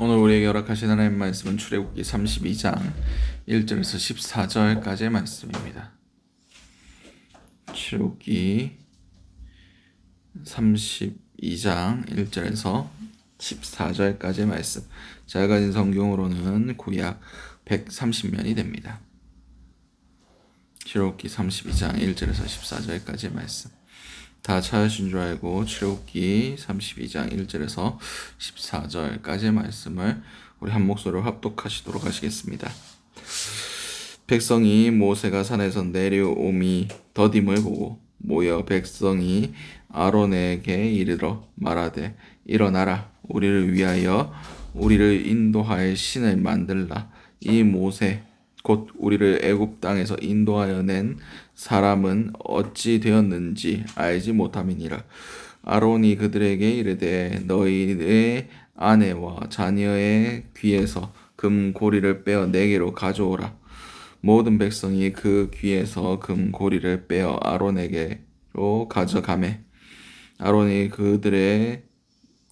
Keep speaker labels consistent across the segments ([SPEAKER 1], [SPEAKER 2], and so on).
[SPEAKER 1] 오늘 우리에게 허락하신 하나님 말씀은 출애굽기 32장 1절에서 14절까지의 말씀입니다. 출애굽기 32장 1절에서 14절까지의 말씀. 제가 가진 성경으로는 구약 130면이 됩니다. 출애굽기 32장 1절에서 14절까지의 말씀. 다 찾으신 줄 알고 출애굽기 32장 1절에서 14절까지의 말씀을 우리 한 목소리로 합독하시도록 하시겠습니다. 백성이 모세가 산에서 내려옴이 더딤을 보고 모여 백성이 아론에게 이르러 말하되 일어나라 우리를 위하여 우리를 인도할 신을 만들라 이 모세 곧 우리를 애굽 땅에서 인도하여 낸 사람은 어찌 되었는지 알지 못함이니라. 아론이 그들에게 이르되 너희의 아내와 자녀의 귀에서 금 고리를 빼어 내게로 가져오라. 모든 백성이 그 귀에서 금 고리를 빼어 아론에게로 가져가매 아론이 그들의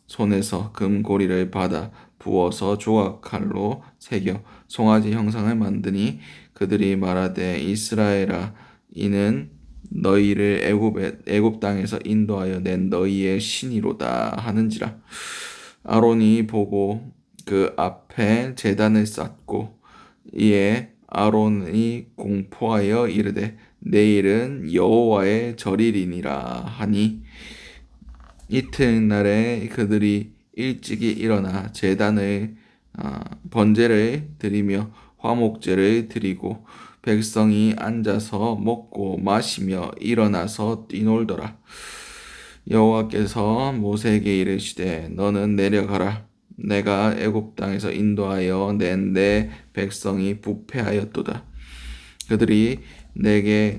[SPEAKER 1] 손에서 금 고리를 받아 부어서 조각칼로 새겨 송아지 형상을 만드니 그들이 말하되 이스라엘아 이는 너희를 애굽 애굽 땅에서 인도하여 낸 너희의 신이로다 하는지라. 아론이 보고 그 앞에 제단을 쌓고 이에 아론이 공포하여 이르되 내일은 여호와의 절일이니라 하니 이튿날에 그들이 일찍이 일어나 제단을 어, 번제를 드리며 화목제를 드리고 백성이 앉아서 먹고 마시며 일어나서 뛰놀더라. 여호와께서 모세에게 이르시되 너는 내려가라. 내가 애굽 땅에서 인도하여 낸 내 백성이 부패하였도다. 그들이 내게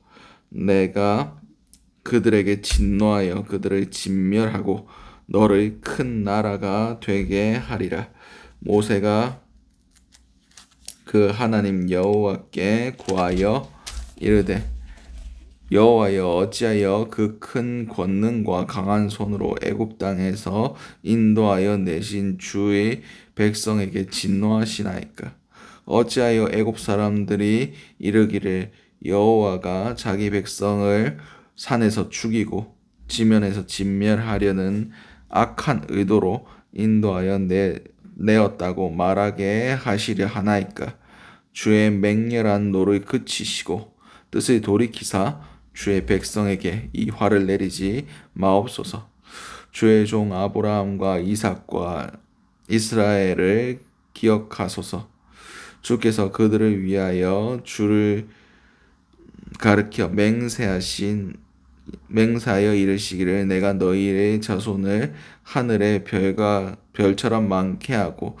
[SPEAKER 1] 내가 그들에게 진노하여 그들을 진멸하고 너를 큰 나라가 되게 하리라. 모세가 그 하나님 여호와께 구하여 이르되 여호와여 어찌하여 그 큰 권능과 강한 손으로 애굽 땅에서 인도하여 내신 주의 백성에게 진노하시나이까 어찌하여 애굽 사람들이 이르기를 여호와가 자기 백성을 산에서 죽이고 지면에서 진멸하려는 악한 의도로 인도하여 내, 내었다고 말하게 하시려 하나이까? 주의 맹렬한 노를 그치시고 뜻을 돌이키사 주의 백성에게 이 화를 내리지 마옵소서. 주의 종 아브라함과 이삭과 이스라엘을 기억하소서. 주께서 그들을 위하여 주를 가르켜 맹세하신 맹사하여 이르시기를 내가 너희의 자손을 하늘의 별과 별처럼 많게 하고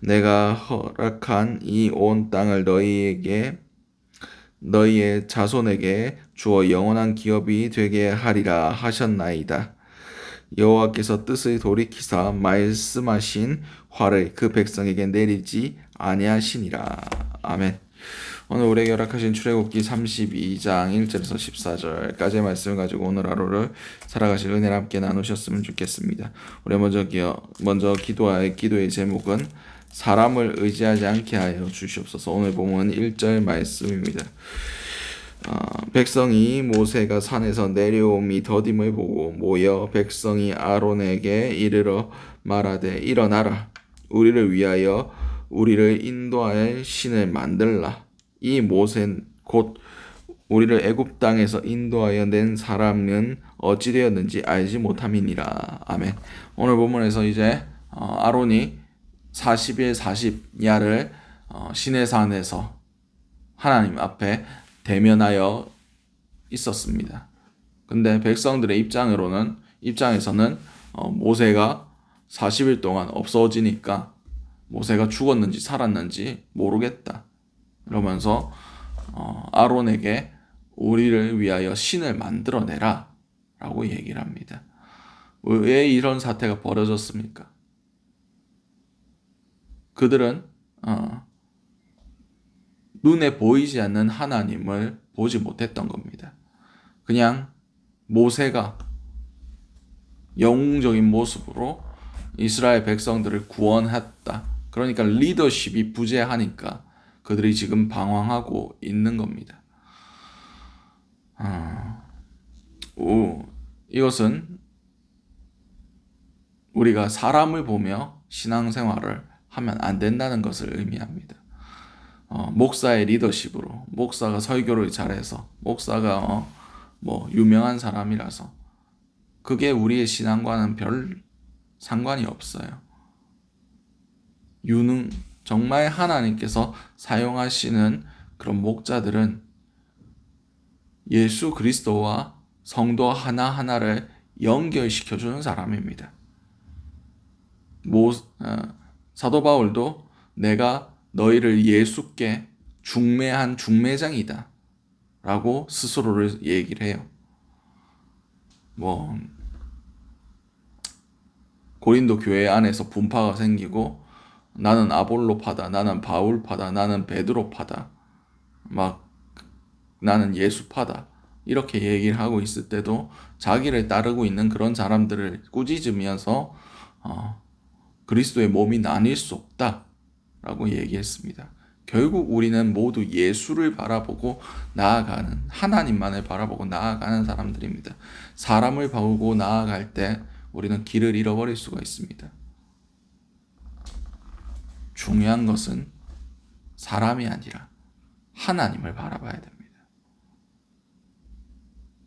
[SPEAKER 1] 내가 허락한 이 온 땅을 너희에게 너희의 자손에게 주어 영원한 기업이 되게 하리라 하셨나이다. 여호와께서 뜻을 돌이키사 말씀하신 화를 그 백성에게 내리지 아니하시니라. 아멘. 오늘 우리에게 허락하신 출애굽기 32장 1절에서 14절까지의 말씀을 가지고 오늘 하루를 살아가실 은혜를 함께 나누셨으면 좋겠습니다. 우리 먼저 기어, 먼저 기도할 기도의 제목은 사람을 의지하지 않게 하여 주시옵소서. 오늘 보면 1절 말씀입니다. 어, 백성이 모세가 산에서 내려옴이 더딤을 보고 모여 백성이 아론에게 이르러 말하되 일어나라 우리를 위하여 우리를 인도할 신을 만들라 이 모세는 곧 우리를 애굽 땅에서 인도하여 낸 사람은 어찌 되었는지 알지 못함이니라. 아멘. 오늘 본문에서 이제 어, 아론이 40일 40야를 어, 시내산에서 하나님 앞에 대면하여 있었습니다. 근데 백성들의 입장으로는 입장에서는 어, 모세가 40일 동안 없어지니까 모세가 죽었는지 살았는지 모르겠다. 이러면서 어, 아론에게 우리를 위하여 신을 만들어내라 라고 얘기를 합니다. 왜 이런 사태가 벌어졌습니까? 그들은 어, 눈에 보이지 않는 하나님을 보지 못했던 겁니다. 그냥 모세가 영웅적인 모습으로 이스라엘 백성들을 구원했다. 그러니까 리더십이 부재하니까 그들이 지금 방황하고 있는 겁니다. 아, 오, 이것은 우리가 사람을 보며 신앙생활을 하면 안 된다는 것을 의미합니다. 어, 목사의 리더십으로 목사가 설교를 잘해서 목사가 어, 뭐 유명한 사람이라서 그게 우리의 신앙과는 별 상관이 없어요. 유능 정말 하나님께서 사용하시는 그런 목자들은 예수 그리스도와 성도 하나하나를 연결시켜 주는 사람입니다. 모, 어, 사도 바울도 내가 너희를 예수께 중매한 중매장이다. 라고 스스로를 얘기를 해요. 뭐, 고린도 교회 안에서 분파가 생기고 나는 아볼로파다, 나는 바울파다, 나는 베드로파다, 막 나는 예수파다 이렇게 얘기를 하고 있을 때도 자기를 따르고 있는 그런 사람들을 꾸짖으면서 어, 그리스도의 몸이 나뉠 수 없다 라고 얘기했습니다. 결국 우리는 모두 예수를 바라보고 나아가는 하나님만을 바라보고 나아가는 사람들입니다. 사람을 보고 나아갈 때 우리는 길을 잃어버릴 수가 있습니다. 중요한 것은 사람이 아니라 하나님을 바라봐야 됩니다.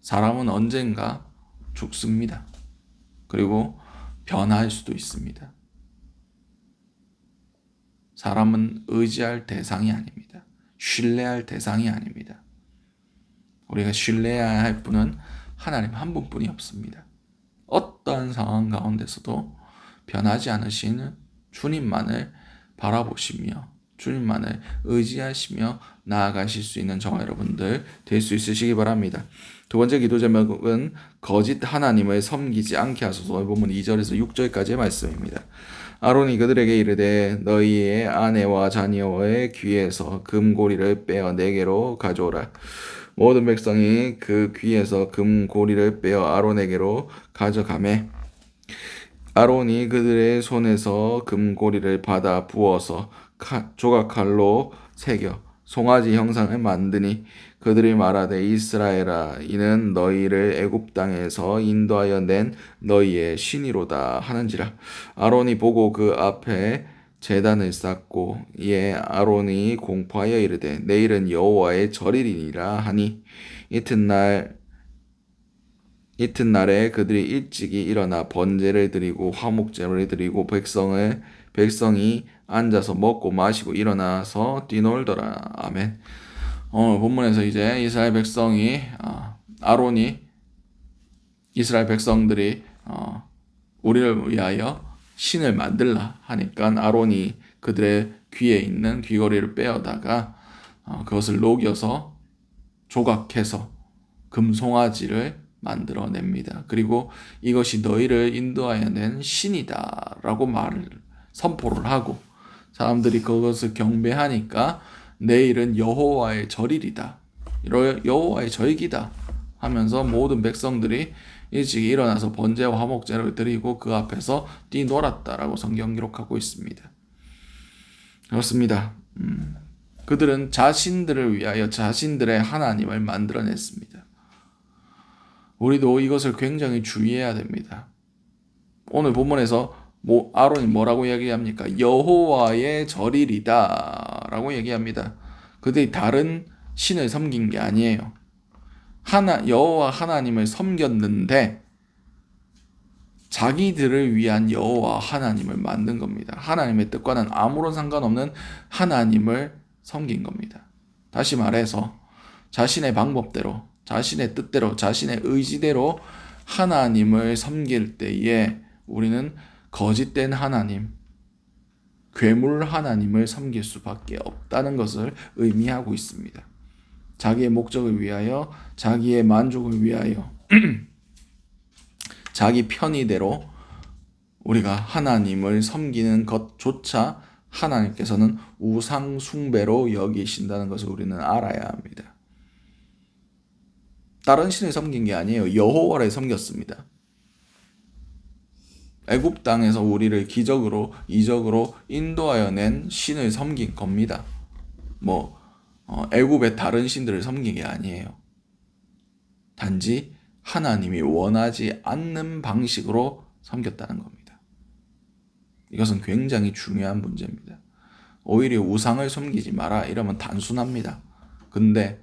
[SPEAKER 1] 사람은 언젠가 죽습니다. 그리고 변할 수도 있습니다. 사람은 의지할 대상이 아닙니다. 신뢰할 대상이 아닙니다. 우리가 신뢰해야 할 분은 하나님 한 분뿐이 없습니다. 어떠한 상황 가운데서도 변하지 않으시는 주님만을 바라보시며 주님만을 의지하시며 나아가실 수 있는 저와 여러분들 될 수 있으시기 바랍니다. 두 번째 기도 제목은 거짓 하나님을 섬기지 않게 하소서 본문 2절에서 6절까지의 말씀입니다. 아론이 그들에게 이르되 너희의 아내와 자녀의 귀에서 금고리를 빼어 내게로 가져오라. 모든 백성이 그 귀에서 금고리를 빼어 아론에게로 가져가매 아론이 그들의 손에서 금고리를 받아 부어서 조각칼로 새겨 송아지 형상을 만드니 그들이 말하되 이스라엘아 이는 너희를 애굽 땅에서 인도하여 낸 너희의 신이로다 하는지라. 아론이 보고 그 앞에 제단을 쌓고 이에 아론이 공포하여 이르되 내일은 여호와의 절일이니라 하니 이튿날 이튿날에 그들이 일찍이 일어나 번제를 드리고 화목제를 드리고 백성을 백성이 앉아서 먹고 마시고 일어나서 뛰놀더라 아멘. 오늘 본문에서 이제 이스라엘 백성이 어, 아론이 이스라엘 백성들이 어, 우리를 위하여 신을 만들라 하니까 아론이 그들의 귀에 있는 귀걸이를 빼어다가 어, 그것을 녹여서 조각해서 금송아지를 만들어냅니다. 그리고 이것이 너희를 인도하여 낸 신이다 라고 말을 선포를 하고 사람들이 그것을 경배하니까 내일은 여호와의 절일이다. 여호와의 절기다. 하면서 모든 백성들이 일찍 일어나서 번제와 화목제를 드리고 그 앞에서 뛰놀았다라고 성경 기록하고 있습니다. 그렇습니다. 음, 그들은 자신들을 위하여 자신들의 하나님을 만들어냈습니다. 우리도 이것을 굉장히 주의해야 됩니다. 오늘 본문에서 뭐 아론이 뭐라고 얘기합니까? 여호와의 절일이다라고 얘기합니다. 그들이 다른 신을 섬긴 게 아니에요. 하나 여호와 하나님을 섬겼는데 자기들을 위한 여호와 하나님을 만든 겁니다. 하나님의 뜻과는 아무런 상관없는 하나님을 섬긴 겁니다. 다시 말해서 자신의 방법대로, 자신의 뜻대로, 자신의 의지대로 하나님을 섬길 때에 우리는 거짓된 하나님, 괴물 하나님을 섬길 수밖에 없다는 것을 의미하고 있습니다. 자기의 목적을 위하여, 자기의 만족을 위하여, 자기 편의대로 우리가 하나님을 섬기는 것조차 하나님께서는 우상 숭배로 여기신다는 것을 우리는 알아야 합니다. 다른 신을 섬긴 게 아니에요. 여호와를 섬겼습니다. 애굽 땅에서 우리를 기적으로 이적으로 인도하여 낸 신을 섬긴 겁니다. 뭐 어, 애굽의 다른 신들을 섬긴 게 아니에요. 단지 하나님이 원하지 않는 방식으로 섬겼다는 겁니다. 이것은 굉장히 중요한 문제입니다. 오히려 우상을 섬기지 마라 이러면 단순합니다. 근데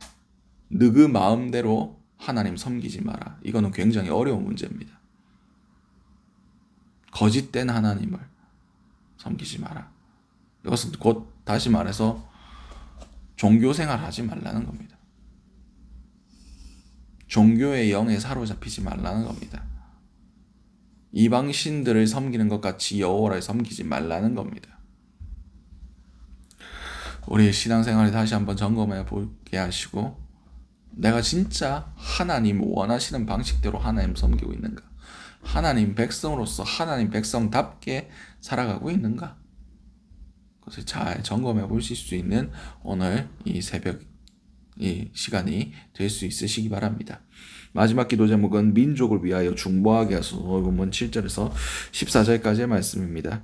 [SPEAKER 1] 느그 마음대로 하나님 섬기지 마라. 이거는 굉장히 어려운 문제입니다. 거짓된 하나님을 섬기지 마라. 이것은 곧 다시 말해서 종교 생활 하지 말라는 겁니다. 종교의 영에 사로잡히지 말라는 겁니다. 이방 신들을 섬기는 것 같이 여호와를 섬기지 말라는 겁니다. 우리 신앙생활을 다시 한번 점검해 보게 하시고 내가 진짜 하나님 원하시는 방식대로 하나님 섬기고 있는가? 하나님 백성으로서 하나님 백성답게 살아가고 있는가? 그것을 잘 점검해 보실 수 있는 오늘 이 새벽 이 시간이 될 수 있으시기 바랍니다. 마지막 기도 제목은 민족을 위하여 중보하게 하소서 본문 7절에서 14절까지의 말씀입니다.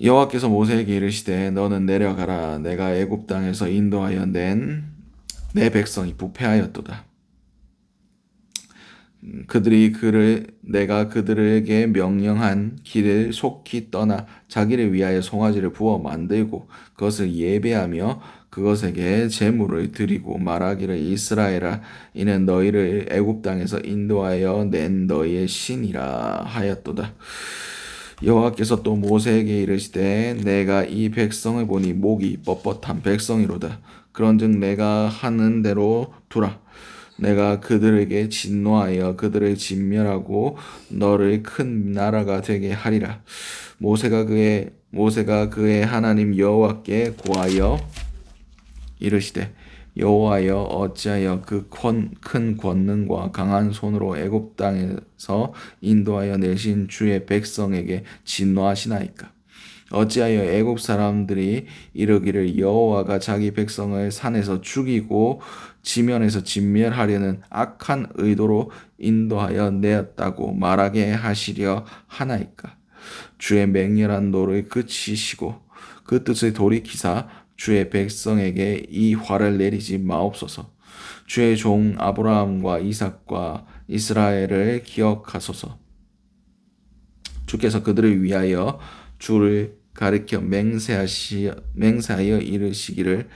[SPEAKER 1] 여호와께서 모세에게 이르시되 너는 내려가라 내가 애굽 땅에서 인도하여 낸 내 백성이 부패하였도다. 그들이 그를 내가 그들에게 명령한 길을 속히 떠나 자기를 위하여 송아지를 부어 만들고 그것을 예배하며 그것에게 제물을 드리고 말하기를 이스라엘아 이는 너희를 애굽 땅에서 인도하여 낸 너희의 신이라 하였도다. 여호와께서 또 모세에게 이르시되 내가 이 백성을 보니 목이 뻣뻣한 백성이로다. 그런즉 내가 하는 대로 두라. 내가 그들에게 진노하여 그들을 진멸하고 너를 큰 나라가 되게 하리라. 모세가 그의 모세가 그의 하나님 여호와께 고하여 이르시되 여호와여 어찌하여 그 큰 권능과 강한 손으로 애굽 땅에서 인도하여 내신 주의 백성에게 진노하시나이까 어찌하여 애굽 사람들이 이르기를 여호와가 자기 백성을 산에서 죽이고 지면에서 진멸하려는 악한 의도로 인도하여 내었다고 말하게 하시려 하나이까 주의 맹렬한 노를 그치시고 그 뜻을 돌이키사 주의 백성에게 이 화를 내리지 마옵소서. 주의 종 아브라함과 이삭과 이스라엘을 기억하소서. 주께서 그들을 위하여 주를 가리켜 맹세하시 맹세하여 이르시기를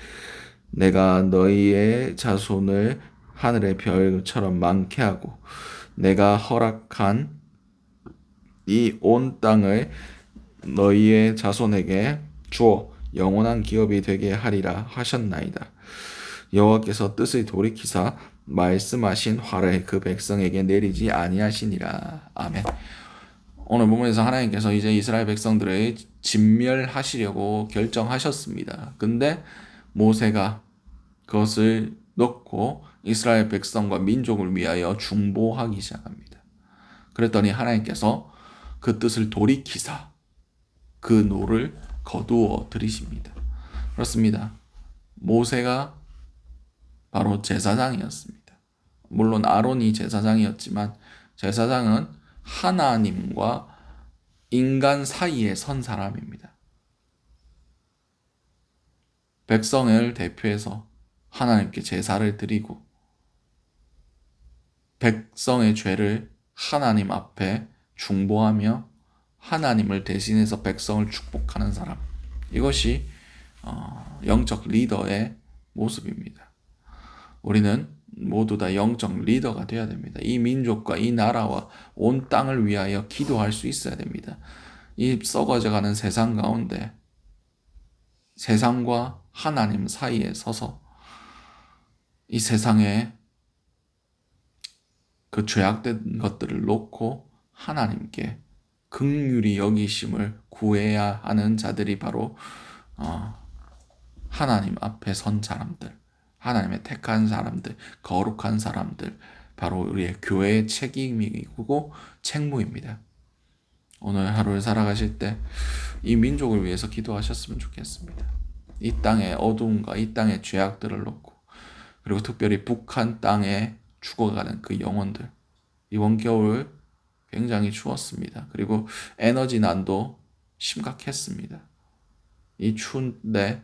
[SPEAKER 1] 내가 너희의 자손을 하늘의 별처럼 많게 하고 내가 허락한 이 온 땅을 너희의 자손에게 주어 영원한 기업이 되게 하리라 하셨나이다. 여호와께서 뜻을 돌이키사 말씀하신 화를 그 백성에게 내리지 아니하시니라. 아멘. 오늘 본문에서 하나님께서 이제 이스라엘 백성들을 진멸하시려고 결정하셨습니다. 근데 모세가 그것을 넣고 이스라엘 백성과 민족을 위하여 중보하기 시작합니다. 그랬더니 하나님께서 그 뜻을 돌이키사 그 노를 거두어 들이십니다. 그렇습니다. 모세가 바로 제사장이었습니다. 물론 아론이 제사장이었지만 제사장은 하나님과 인간 사이에 선 사람입니다. 백성을 대표해서 하나님께 제사를 드리고 백성의 죄를 하나님 앞에 중보하며 하나님을 대신해서 백성을 축복하는 사람. 이것이 어, 영적 리더의 모습입니다. 우리는 모두 다 영적 리더가 되어야 됩니다. 이 민족과 이 나라와 온 땅을 위하여 기도할 수 있어야 됩니다. 이 썩어져 가는 세상 가운데 세상과 하나님 사이에 서서 이 세상에 그 죄악된 것들을 놓고 하나님께 극률이 여기심을 구해야 하는 자들이 바로 어, 하나님 앞에 선 사람들, 하나님의 택한 사람들, 거룩한 사람들, 바로 우리의 교회의 책임이고 책무입니다. 오늘 하루를 살아가실 때 이 민족을 위해서 기도하셨으면 좋겠습니다. 이 땅의 어두움과 이 땅의 죄악들을 놓고 그리고 특별히 북한 땅에 죽어가는 그 영혼들 이번 겨울 굉장히 추웠습니다. 그리고 에너지 난도 심각했습니다. 이 추운데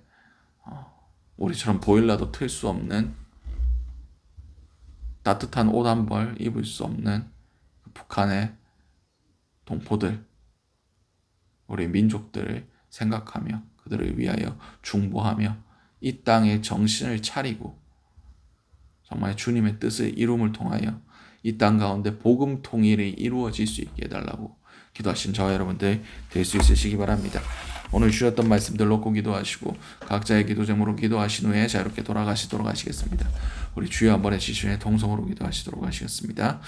[SPEAKER 1] 어, 우리처럼 보일러도 틀 수 없는 따뜻한 옷 한 벌 입을 수 없는 그 북한의 동포들, 우리 민족들을 생각하며 그들을 위하여 중보하며 이 땅의 정신을 차리고 정말 주님의 뜻을 이룸을 통하여 이 땅 가운데 복음 통일이 이루어질 수 있게 해달라고 기도하신 저와 여러분들 될 수 있으시기 바랍니다. 오늘 주셨던 말씀들 놓고 기도하시고 각자의 기도 제목으로 기도하신 후에 자유롭게 돌아가시도록 하시겠습니다. 우리 주여 한번 해주시에 동성으로 기도하시도록 하시겠습니다.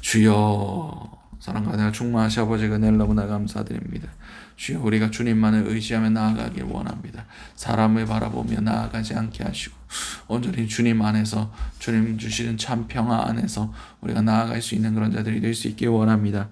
[SPEAKER 1] 주여 사랑과 은혜가 충만하시 아버지 은혜를 너무나 감사드립니다. 주여 우리가 주님만을 의지하며 나아가길 원합니다. 사람을 바라보며 나아가지 않게 하시고 온전히 주님 안에서 주님 주시는 참 평화 안에서 우리가 나아갈 수 있는 그런 자들이 될 수 있길 원합니다.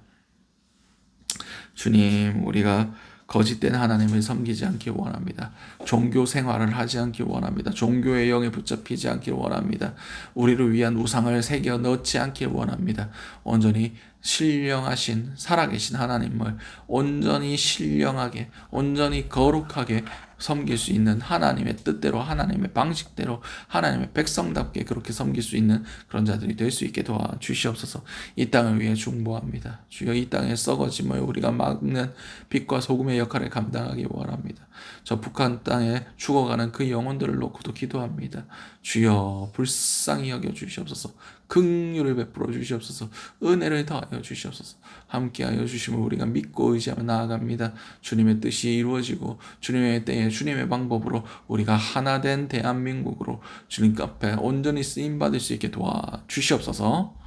[SPEAKER 1] 주님 우리가 거짓된 하나님을 섬기지 않길 원합니다. 종교 생활을 하지 않길 원합니다. 종교의 영에 붙잡히지 않길 원합니다. 우리를 위한 우상을 새겨 넣지 않길 원합니다. 온전히 신령하신 살아계신 하나님을 온전히 신령하게 온전히 거룩하게 섬길 수 있는 하나님의 뜻대로 하나님의 방식대로 하나님의 백성답게 그렇게 섬길 수 있는 그런 자들이 될 수 있게 도와 주시옵소서. 이 땅을 위해 중보합니다. 주여 이 땅의 썩어짐을 우리가 막는 빛과 소금의 역할을 감당하기 원합니다. 저 북한 땅에 죽어가는 그 영혼들을 놓고도 기도합니다. 주여 불쌍히 여겨 주시옵소서. 긍휼을 베풀어 주시옵소서. 은혜를 더하여 주시옵소서. 함께하여 주심을 우리가 믿고 의지하며 나아갑니다. 주님의 뜻이 이루어지고 주님의 때에 주님의 방법으로 우리가 하나된 대한민국으로 주님 앞에 온전히 쓰임 받을 수 있게 도와 주시옵소서.